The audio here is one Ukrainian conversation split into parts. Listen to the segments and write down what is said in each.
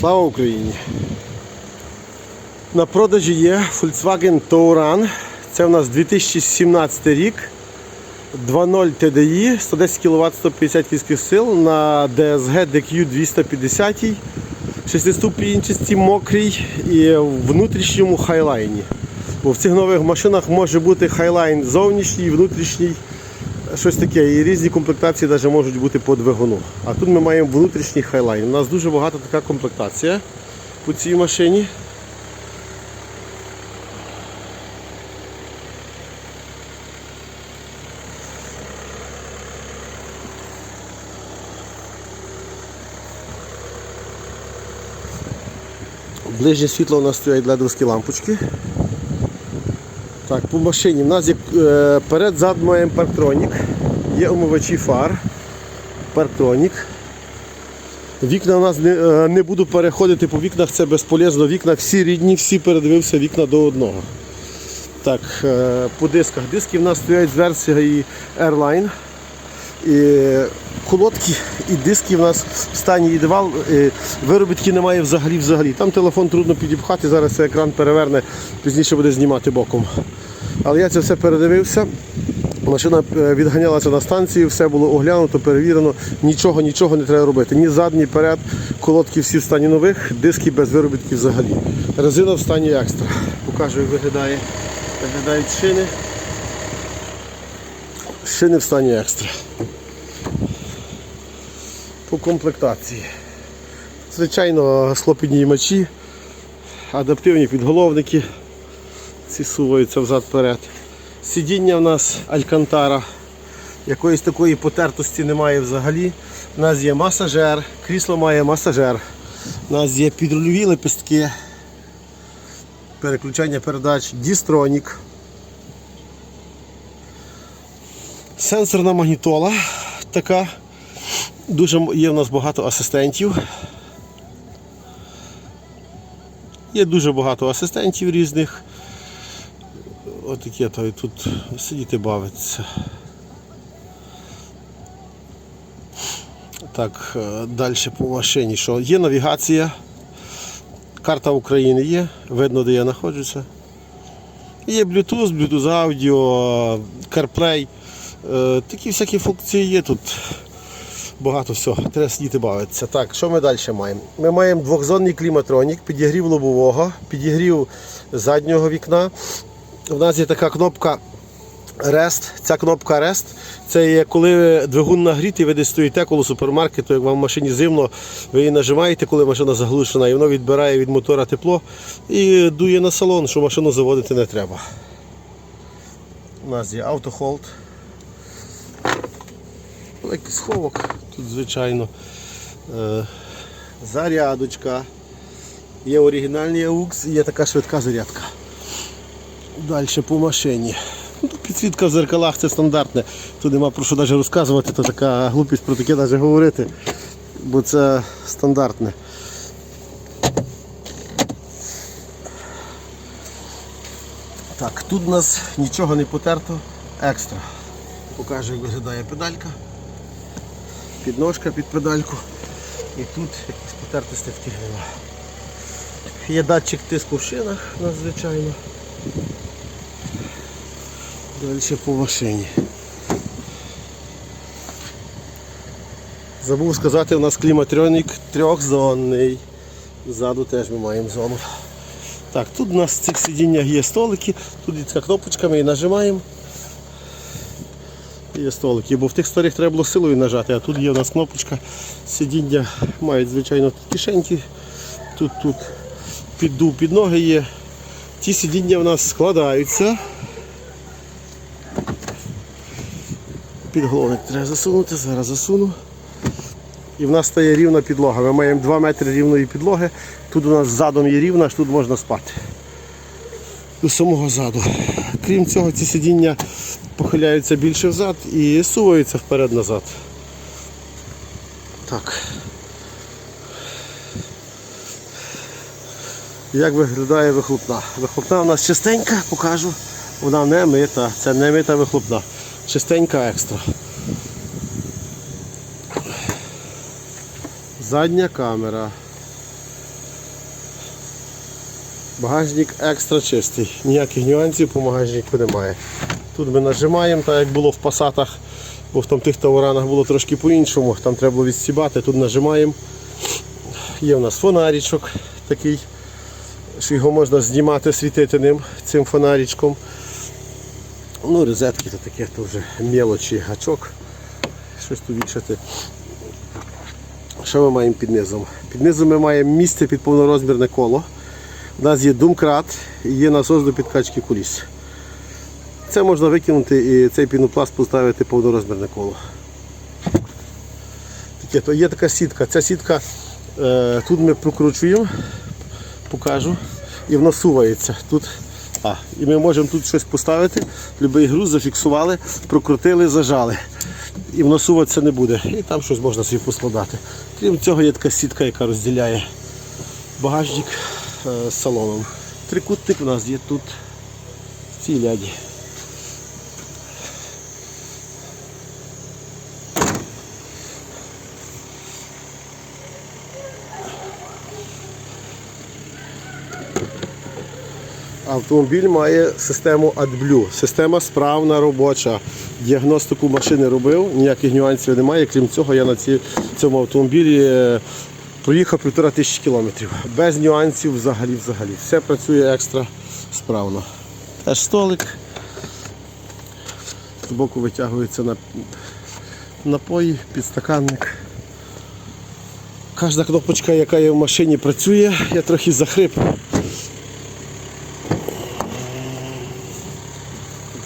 Слава Україні! На продажі є Volkswagen Touran. Це в нас 2017 рік. 2.0 TDI, 110 кВт, 150 кінських сил на DSG DQ 250, 6-ступінчасті мокрій і в внутрішньому хайлайні. Бо в цих нових машинах може бути хайлайн зовнішній внутрішній, щось таке. І різні комплектації навіть можуть бути по двигуну. А тут ми маємо внутрішній хайлайн. У нас дуже багата така комплектація по цій машині. Ближнє світло у нас стоять ледовські лампочки. Так, по машині. У нас є е, перед зад маємо парктронік, є омивачі фар, парктронік. Вікна у нас не, е, не буду переходити по вікнах, це безполезно. Вікна всі рідні, всі передивився вікна до одного. Так, е, по дисках. Диски в нас стоять з версії Airline. Колодки і диски в нас в стані ідеал, виробітки немає взагалі взагалі. Там телефон трудно підіпхати, зараз цей екран переверне, пізніше буде знімати боком. Але я це все передивився. Машина е, відганялася на станції, все було оглянуто, перевірено, нічого, нічого не треба робити. Ні зад, ні перед. Колодки всі в стані нових, диски без виробітків взагалі. Резина в стані екстра. Покажу, як виглядає. Виглядають шини. Шини в стані екстра. По комплектації. Звичайно, склопіднімачі, адаптивні підголовники. Ці суваються взад-перед. Сидіння в нас Алькантара. Якоїсь такої потертості немає взагалі. У нас є масажер, крісло має масажер. У нас є підрульові лепестки, переключання передач, дістронік. Сенсорна магнітола така. Дуже є в нас багато асистентів. Є дуже багато асистентів різних. Отаке то і тут сидіти бавиться. Так, далі по машині. Що? Є навігація, карта України є, видно, де я знаходжуся. Є Bluetooth, Bluetooth аудіо, CarPlay. Е, Такі всякі функції є тут. Багато всього, треба сидіти бавитися. Так, що ми далі маємо? Ми маємо двохзонний кліматронік, підігрів лобового, підігрів заднього вікна. У нас є така кнопка Rest. Ця кнопка Rest. Це є коли двигун нагрітий, ви десь стоїте коло супермаркету, як вам в машині зимно, ви її нажимаєте, коли машина заглушена, і воно відбирає від мотора тепло і дує на салон, що машину заводити не треба. У нас є автохолд. Великий сховок тут, звичайно. Е, зарядочка. Є оригінальний AUX і є така швидка зарядка. Далі по машині. Ну, підсвітка в зеркалах це стандартне. Тут нема про що навіть розказувати, то така глупість про таке навіть говорити, бо це стандартне. Так, тут у нас нічого не потерто, екстра. Покажу, як виглядає педалька, підножка під педальку. І тут якісь потертості втягнула. Є датчик тиску в шинах, надзвичайно. Далі по машині. Забув сказати, у нас кліматронік трьохзонний. Ззаду теж ми маємо зону. Так, тут у нас в цих сидіннях є столики, тут є така кнопочка, ми нажимаємо. Є столики, бо в тих старих треба було силою нажати, а тут є у нас кнопочка. Сидіння мають, звичайно, кишеньки. Тут тут піддув під ноги є. Ті сидіння у нас складаються. Підголовник треба засунути, зараз засуну. І в нас стає рівна підлога. Ми маємо 2 метри рівної підлоги. Тут у нас задом є рівна, аж тут можна спати. До самого заду. Крім цього, ці сидіння похиляються більше взад і суваються вперед-назад. Так. Як виглядає вихлопна? Вихлопна у нас чистенька, покажу. Вона не мита, це не мита вихлопна. Чистенька екстра. Задня камера. Багажник екстра чистий, ніяких нюансів по багажнику немає. Тут ми нажимаємо, так як було в пасатах, бо в там тих тауранах було трошки по-іншому, там треба було відстібати, тут нажимаємо. Є в нас фонарічок такий, що його можна знімати, світити ним, цим фонарічком. Ну, розетки то таке, то вже мелочі, гачок, щось тут вішати. Що ми маємо під низом? Під низом ми маємо місце під повнорозмірне коло. У нас є думкрат і є насос до підкачки куліс. Це можна викинути і цей пінопласт поставити повнорозмірне коло. Таке, то є така сітка. Ця сітка е, тут ми прокручуємо, покажу, і воно сувається. Тут, а, і ми можемо тут щось поставити, будь-який груз зафіксували, прокрутили, зажали. І воно суватися не буде. І там щось можна собі поскладати. Крім цього, є така сітка, яка розділяє багажник е, з салоном. Трикутник у нас є тут в цій ляді. Автомобіль має систему AdBlue. Система справна робоча. Діагностику машини робив, ніяких нюансів немає. Крім цього, я на ці, цьому автомобілі е, проїхав півтора тисячі кілометрів. Без нюансів взагалі взагалі. Все працює екстра справно. Теж столик. Збоку витягується на напої, підстаканник. Кожна кнопочка, яка є в машині, працює. Я трохи захрип.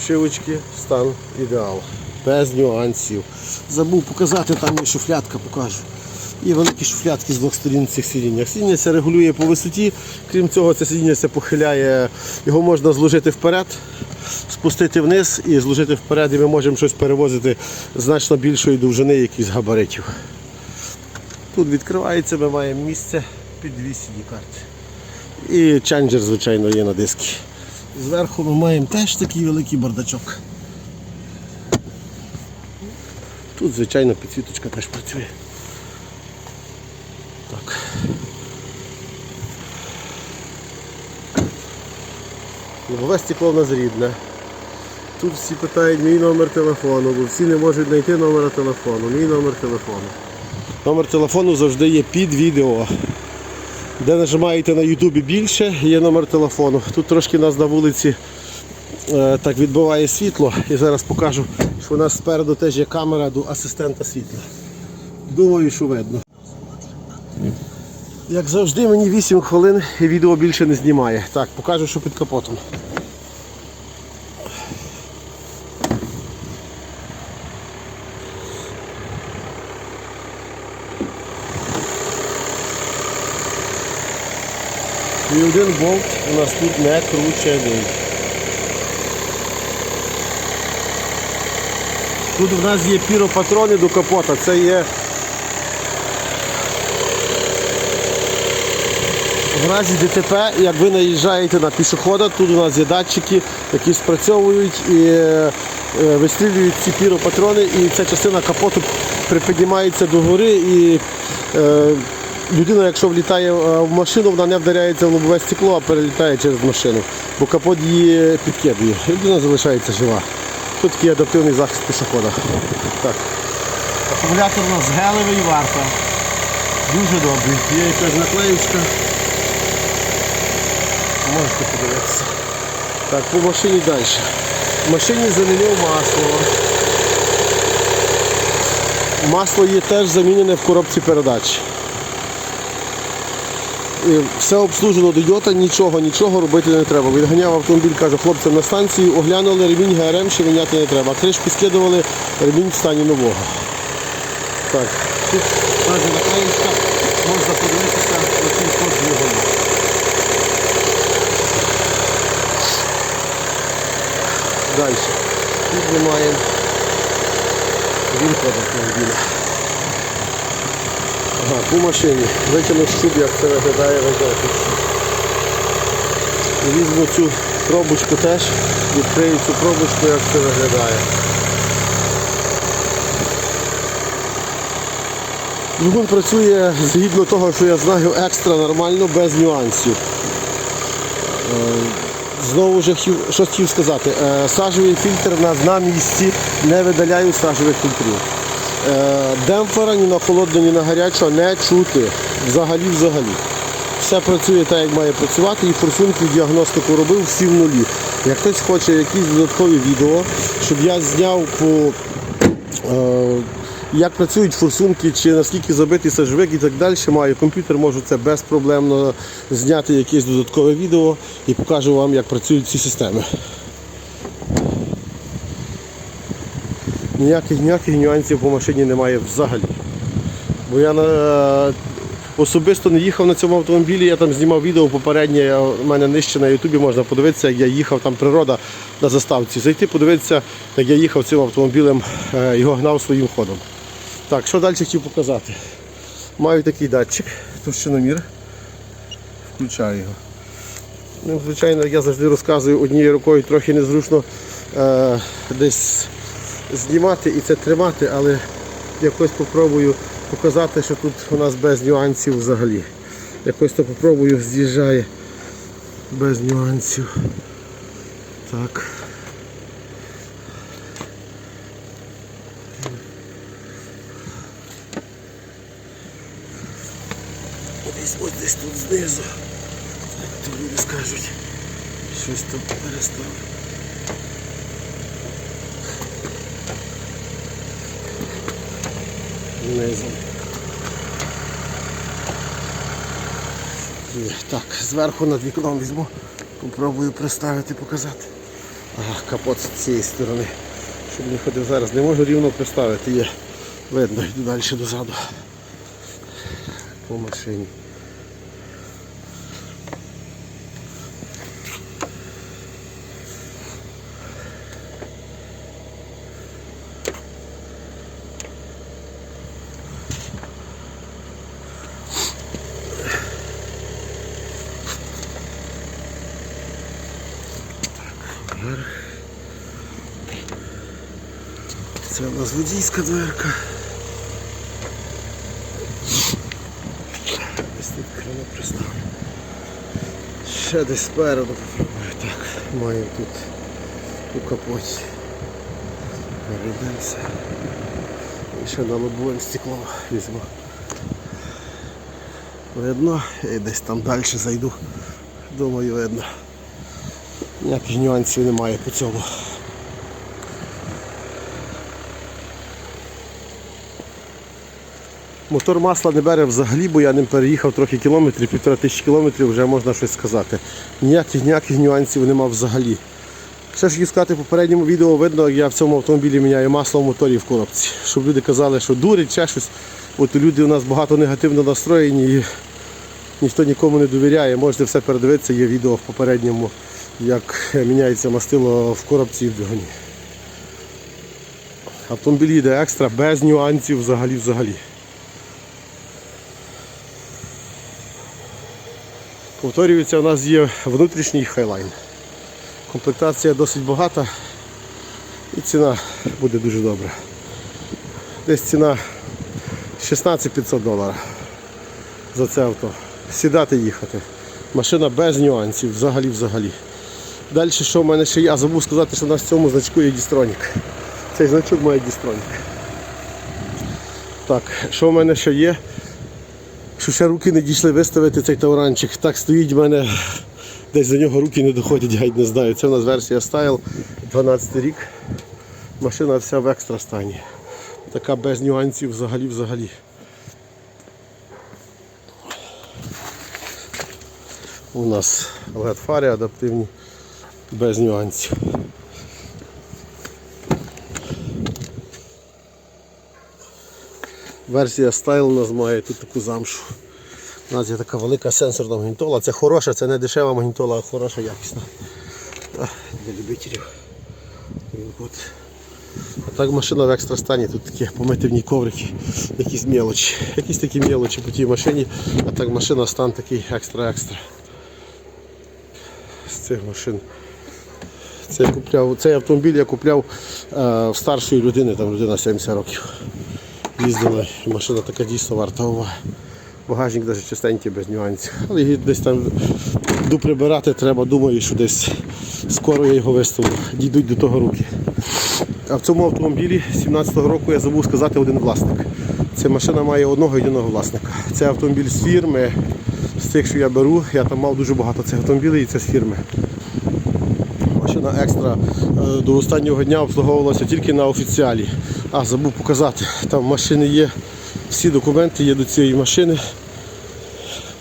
Обшивочки, стан ідеал. Без нюансів. Забув показати, там є шуфлятка, покажу. І великі шуфлятки з двох сторін цих сидіння. Сидіння це регулює по висоті, крім цього, це сидіння це похиляє, його можна зложити вперед, спустити вниз і зложити вперед, і ми можемо щось перевозити значно більшої довжини якихось габаритів. Тут відкривається, ми маємо місце під дві cd карти. І ченджер, звичайно, є на дискі. Зверху ми маємо теж такий великий бардачок. Тут, звичайно, підсвіточка теж працює. Так. Лобове стекло в. Тут всі питають мій номер телефону, бо всі не можуть знайти номера телефону. Мій номер телефону. Номер телефону завжди є під відео. Де нажимаєте на Ютубі більше, є номер телефону. Тут трошки нас на вулиці е, так відбиває світло. І зараз покажу, що у нас спереду теж є камера до асистента світла. Думаю, що видно. Як завжди, мені 8 хвилин і відео більше не знімає. Так, покажу, що під капотом. І один болт у нас тут не кручений. Тут в нас є піропатрони до капота. Це є в разі ДТП, як ви наїжджаєте на пішохода, тут у нас є датчики, які спрацьовують і е, е, вистрілюють ці піропатрони, і ця частина капоту припіднімається догори і е, людина, якщо влітає е, в машину, вона не вдаряється в лобове стекло, а перелітає через машину, бо капот її підкидує. Людина залишається жива. Тут такий адаптивний захист пішохода. Так. Акумулятор у нас гелевий варта. Дуже добрий. Є якась наклеїчка. Можете подивитися. Так, по машині далі. В машині замінив масло. Масло є теж замінене в коробці передач. Все обслужено до йота, нічого, нічого робити не треба. Відганяв автомобіль, каже, хлопцям на станції, оглянули ремінь ГРМ, ще міняти не треба. Кришки скидували, ремінь в стані нового. Так, тут навіть наклеїчка, можна подивитися, який код двигуна. Далі. Тут ми маємо він автомобіля. Ага, по машині. Витягну щуп, як це виглядає виглядати. Візьму цю пробочку теж, відкрию цю пробочку, як це виглядає. Двигун працює згідно того, що я знаю, екстра нормально, без нюансів. Знову ж хотів, що хотів сказати. Е, Сажевий фільтр на, на місці, не видаляю сажевих фільтрів. Е, Демпфера ні на холодно, ні на гарячого не чути. Взагалі, взагалі. Все працює так, як має працювати, і форсунки діагностику робив всі в нулі. Як хтось хоче якісь додаткові відео, щоб я зняв по Е, Як працюють форсунки, чи наскільки забитий сажовик і так далі, маю комп'ютер, можу це безпроблемно зняти якесь додаткове відео і покажу вам, як працюють ці системи. Ніяких ніяких нюансів по машині немає взагалі. Бо я на, особисто не їхав на цьому автомобілі, я там знімав відео попереднє, у мене нижче на Ютубі можна подивитися, як я їхав, там природа на заставці. Зайти, подивитися, як я їхав цим автомобілем, е, його гнав своїм ходом. Так, що далі хотів показати? Маю такий датчик, товщиномір. Включаю його. Ну, звичайно, я завжди розказую, однією рукою трохи незручно е, десь знімати і це тримати, але якось попробую показати, що тут у нас без нюансів взагалі. Якось то попробую, з'їжджає без нюансів. Так. Десь ось десь тут знизу. То люди скажуть. Щось там перестав. Низом. Так, зверху над вікном візьму, попробую приставити, показати. Ага, капот з цієї сторони. Щоб не ходив зараз, не можу рівно приставити, є. Видно, йду далі дозаду. По машині. Водійська дверка. Десь тут крило приставлю. Ще десь спереду попробую. Так, маю тут у капоті. Перейдемося. І ще на лобовим стеклом візьму. Видно, і десь там далі зайду. Думаю, видно. Ніяких нюансів немає по цьому. Мотор масла не бере взагалі, бо я ним переїхав трохи кілометрів, півтора тисячі кілометрів, вже можна щось сказати. Ніяких ніяких нюансів нема взагалі. Ще ж сказати, в попередньому відео видно, як я в цьому автомобілі міняю масло в моторі в коробці. Щоб люди казали, що дурить, ще щось. От люди у нас багато негативно настроєні і ніхто нікому не довіряє. Можете все передивитися, є відео в попередньому, як міняється мастило в коробці і в двигуні. Автомобіль їде екстра, без нюансів взагалі Повторюється, у нас є внутрішній хайлайн. Комплектація досить багата і ціна буде дуже добра. Десь ціна 16 500 доларів за це авто. Сідати їхати. Машина без нюансів, взагалі взагалі. Далі що в мене ще? Я забув сказати, що у нас в цьому значку є дістронік. Цей значок має дістронік. Так, що в мене ще є? Що ще руки не дійшли виставити цей тауранчик. Так стоїть в мене, десь за нього руки не доходять, геть не знаю. Це в нас версія Style, 12 рік. Машина вся в екстра стані. Така без нюансів взагалі взагалі. У нас led фари адаптивні, без нюансів. Версія у нас має тут таку замшу. У нас є така велика сенсорна магнітола. Це хороша, це не дешева магнітола, а хороша, якісна. А, Для любителів. А так машина в екстра стані, тут такі помитивні коврики, якісь мелочі. Якісь такі мелочі по тій машині, а так машина стан такий екстра-екстра. З цих машин. Це я купляв, цей автомобіль я купляв е, в старшої людини, там людина 70 років їздила, машина така дійсно варта уваги. Багажник навіть чистенький, без нюансів. Але її десь там Йду прибирати треба, думаю, що десь скоро я його виставлю. Дійдуть до того руки. А в цьому автомобілі 17-го року я забув сказати один власник. Ця машина має одного єдиного власника. Це автомобіль з фірми, з тих, що я беру. Я там мав дуже багато цих автомобілів і це з фірми. Машина екстра е, до останнього дня обслуговувалася тільки на офіціалі. А, забув показати. Там машини є всі документи є до цієї машини.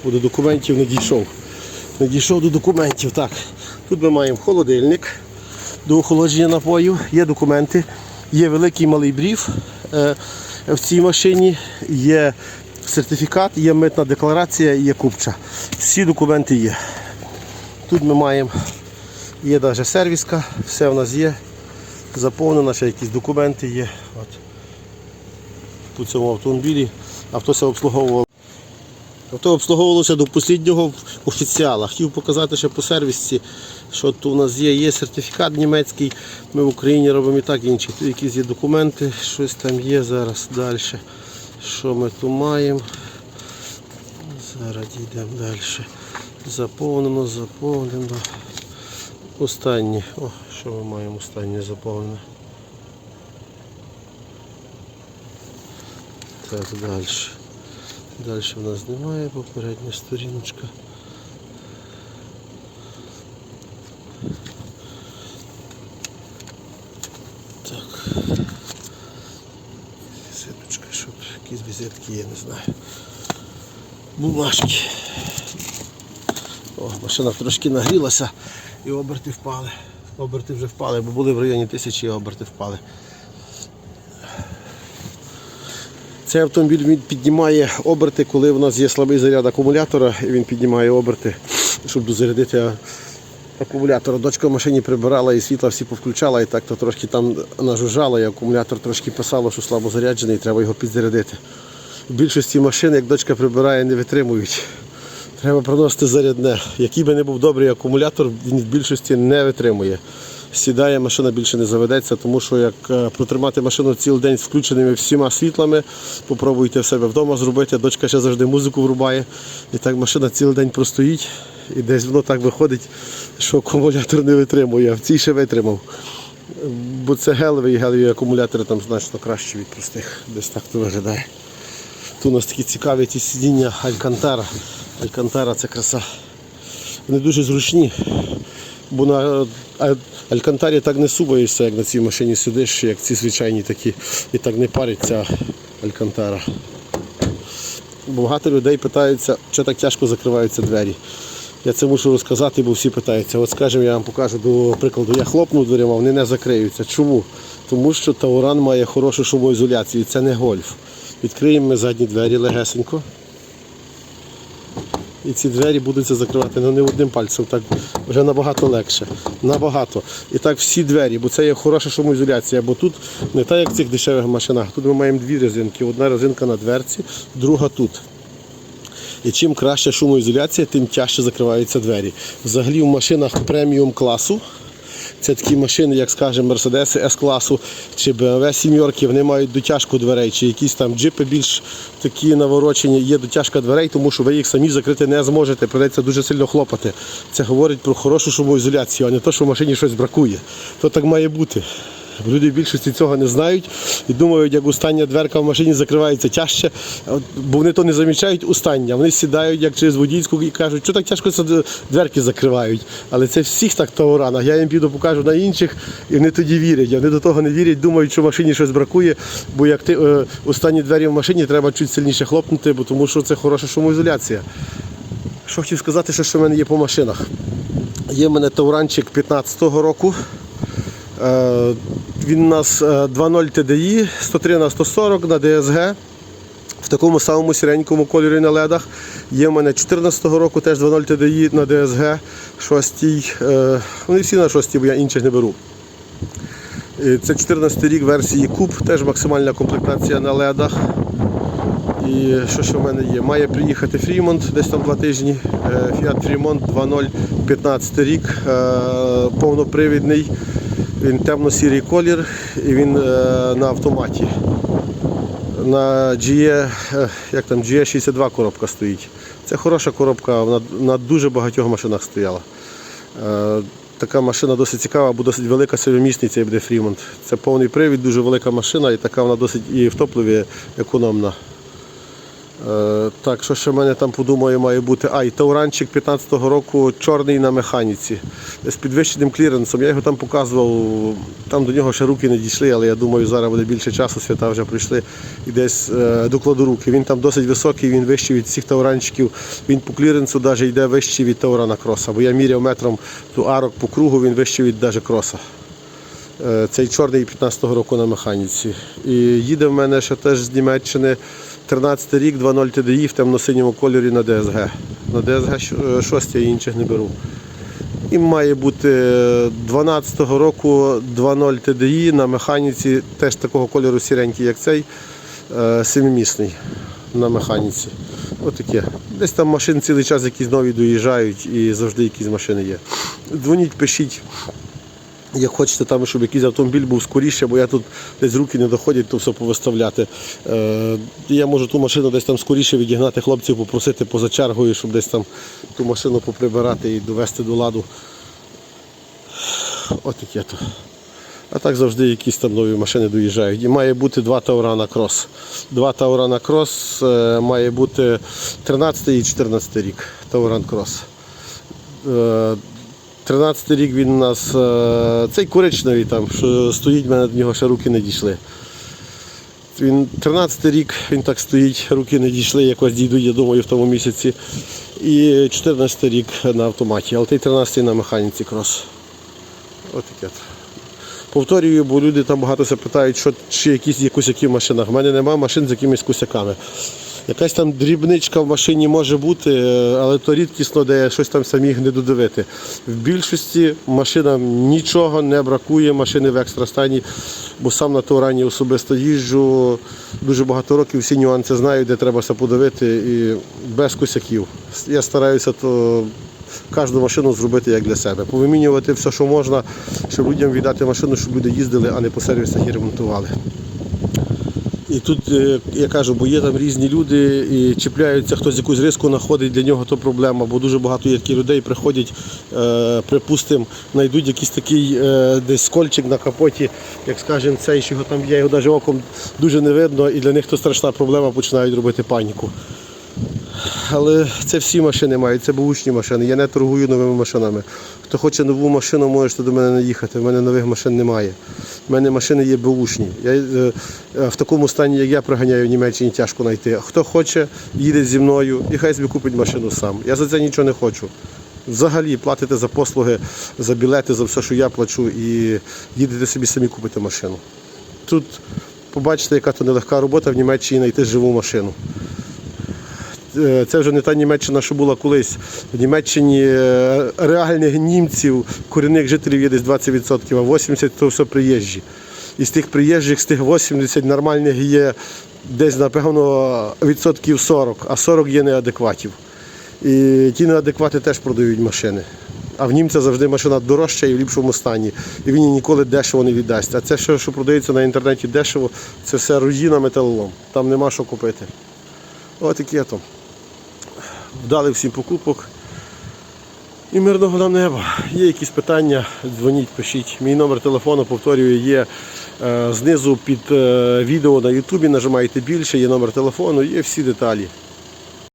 Бо до документів не дійшов. Не дійшов до документів. Так. Тут ми маємо холодильник до охолодження напоїв, є документи, є великий малий бриф е, в цій машині, є сертифікат, є митна декларація, є купча. Всі документи є. Тут ми маємо, є навіть сервіска, все в нас є. Заповнено, ще якісь документи є. От. По цьому автомобілі авто все обслуговувало. Авто обслуговувалося до останнього офіціала. Хотів показати ще по сервісі, що тут у нас є. Є сертифікат німецький. Ми в Україні робимо і так інші. Тут якісь є документи, щось там є зараз далі. Що ми тут маємо? Зараз йдемо далі. Заповнено, заповнено. Останнє. О, що ми маємо останнє заповнене. Так, далі. Далі в нас немає, попередня сторіночка. Так. Візиточка, щоб якісь візитки є, не знаю. Бумажки. О, машина трошки нагрілася і оберти впали. Оберти вже впали, бо були в районі тисячі і оберти впали. Цей автомобіль він піднімає оберти, коли в нас є слабий заряд акумулятора, і він піднімає оберти, щоб дозарядити акумулятор. Дочка в машині прибирала і світла всі повключала, і так то трошки там нажужжало, і акумулятор трошки писало, що слабо заряджений, і треба його підзарядити. В більшості машин, як дочка прибирає, не витримують. Треба приносити зарядне. Який би не був добрий акумулятор, він в більшості не витримує. Сідає, машина більше не заведеться, тому що як е, протримати машину цілий день з включеними всіма світлами, попробуйте в себе вдома зробити. Дочка ще завжди музику врубає. І так машина цілий день простоїть. І десь воно так виходить, що акумулятор не витримує, а в цій ще витримав. Бо це гелевий, гелеві акумулятори там значно краще від простих. Десь так то виглядає. Тут у нас такі цікаві ці сидіння Алькантара. Алькантара це краса. Вони дуже зручні, бо на Алькантарі так не суваєшся, як на цій машині сидиш, як ці звичайні такі, і так не париться Алькантара. Багато людей питаються, що так тяжко закриваються двері. Я це мушу розказати, бо всі питаються. От скажімо, я вам покажу до прикладу, я хлопнув дверима, вони не закриються. Чому? Тому що Тауран має хорошу шумоізоляцію, це не гольф. Відкриємо ми задні двері легесенько. І ці двері будуться закривати ну, не одним пальцем, так вже набагато легше. Набагато. І так всі двері, бо це є хороша шумоізоляція, бо тут не так, як в цих дешевих машинах. Тут ми маємо дві резинки. Одна резинка на дверці, друга тут. І чим краща шумоізоляція, тим тяжче закриваються двері. Взагалі в машинах преміум класу. Це такі машини, як скажемо, Mercedes С-класу чи BMW сімерки, вони мають дотяжку дверей, чи якісь там джипи більш такі наворочені, є дотяжка дверей, тому що ви їх самі закрити не зможете, придеться дуже сильно хлопати. Це говорить про хорошу шумоізоляцію, а не те, що в машині щось бракує. То так має бути. Люди в більшості цього не знають і думають, як остання дверка в машині закривається тяжче, бо вони то не замічають устання. Вони сідають як через водійську і кажуть, що так тяжко дверки закривають. Але це всіх так тауранах. Я їм піду покажу на інших, і вони тоді вірять. Вони до того не вірять, думають, що в машині щось бракує, бо як ти е, останні двері в машині треба чуть сильніше хлопнути, бо тому що це хороша шумоізоляція. Що хотів сказати, що в мене є по машинах. Є в мене тауранчик 15-го року. Е, Він у нас е, 2.0 TDI, 103 на 140 на DSG. В такому самому сіренькому кольорі на ледах. Є в мене 14-го року теж 2.0 TDI на DSG 6. Е, Вони всі на 6, бо я інших не беру. Це 14 рік версії Coupe, теж максимальна комплектація на ледах. І що ще в мене є? Має приїхати Фрімонт десь там два тижні. Е, Fiat Fremont 2.0 15 рік, повнопривідний. Він темно-сірий колір і він е, на автоматі. На GE, е, як там, GE62 коробка стоїть. Це хороша коробка, вона на дуже багатьох машинах стояла. Е, Така машина досить цікава, бо досить велика собівмісниця і буде Фрімонт. Це повний привід, дуже велика машина і така вона досить і в топливі економна. Е, Так, що ще в мене там подумаю, має бути. А, і тауранчик 15-го року чорний на механіці з підвищеним кліренсом. Я його там показував, там до нього ще руки не дійшли, але я думаю, зараз буде більше часу, свята вже прийшли і десь е, докладу руки. Він там досить високий, він вищий від всіх тауранчиків. Він по кліренсу навіть йде вищий від таурана кроса. Бо я міряв метром ту арок по кругу, він вищий від навіть кроса. Е, Цей чорний 15-го року на механіці. І їде в мене ще теж з Німеччини 13 рік, 2.0 TDI в темно-синьому кольорі на DSG. На DSG 6 я інших не беру. І має бути 12-го року 2.0 TDI на механіці, теж такого кольору сіренький, як цей, е, семимісний на механіці. Отаке. Десь там машин цілий час якісь нові доїжджають і завжди якісь машини є. Дзвоніть, пишіть. Як хочете там, щоб якийсь автомобіль був скоріше, бо я тут десь руки не доходять, то все повиставляти. Е, я можу ту машину десь там скоріше відігнати хлопців, попросити поза чергою, щоб десь там ту машину поприбирати і довести до ладу. От таке то. А так завжди якісь там нові машини доїжджають. І має бути два Таурана Крос. Два Таурана Крос е, має бути 13 і 14 рік. Тауран Крос. Е, 13 рік він у нас е, цей коричневий там, що стоїть, в мене до нього ще руки не дійшли. Він 13 рік він так стоїть, руки не дійшли, якось дійдуть, я думаю, в тому місяці. І 14 рік на автоматі, але той 13 на механіці крос. От таке. Повторюю, бо люди там багато питають, що чи якісь є косяки в машинах. У мене немає машин з якимись косяками. Якась там дрібничка в машині може бути, е, але то рідкісно, де щось там самі не додивити. В більшості машинам нічого не бракує, машини в екстрастані, бо сам на Таурані особисто їжджу дуже багато років, всі нюанси знаю, де треба все подивити і без косяків. Я стараюся то кожну машину зробити як для себе. Повимінювати все, що можна, щоб людям віддати машину, щоб люди їздили, а не по сервісах і ремонтували. І тут, е, я кажу, бо є там різні люди і чіпляються, хтось якусь риску знаходить, для нього то проблема, бо дуже багато є людей приходять, е, припустимо, знайдуть якийсь такий е, десь скольчик на капоті, як скажемо, цей, що його там є, його навіть оком дуже не видно, і для них то страшна проблема, починають робити паніку. Але це всі машини мають, це бушні машини. Я не торгую новими машинами. Хто хоче нову машину, можете до мене не їхати. У мене нових машин немає. У мене машини є бушні. Я, е, е, в такому стані, як я приганяю в Німеччині, тяжко знайти. Хто хоче, їде зі мною і хай собі купить машину сам. Я за це нічого не хочу. Взагалі платите за послуги, за білети, за все, що я плачу, і їдете собі самі купити машину. Тут побачите, яка то нелегка робота в Німеччині знайти живу машину. Е, це вже не та Німеччина, що була колись. В Німеччині е, реальних німців, корінних жителів є десь 20%, а 80% то все приїжджі. Із тих приїжджих, з тих 80 нормальних є десь, напевно, відсотків 40, а 40 є неадекватів. І ті неадеквати теж продають машини. А в німця завжди машина дорожча і в ліпшому стані. І він її ніколи дешево не віддасть. А це, що, що продається на інтернеті дешево, це все руїна металолом. Там нема що купити. Ось таке то. Вдали всім покупок. І мирного нам неба. Є якісь питання, дзвоніть, пишіть. Мій номер телефону, повторюю, є е, знизу під е, відео на Ютубі. Нажимайте більше, є номер телефону, є всі деталі.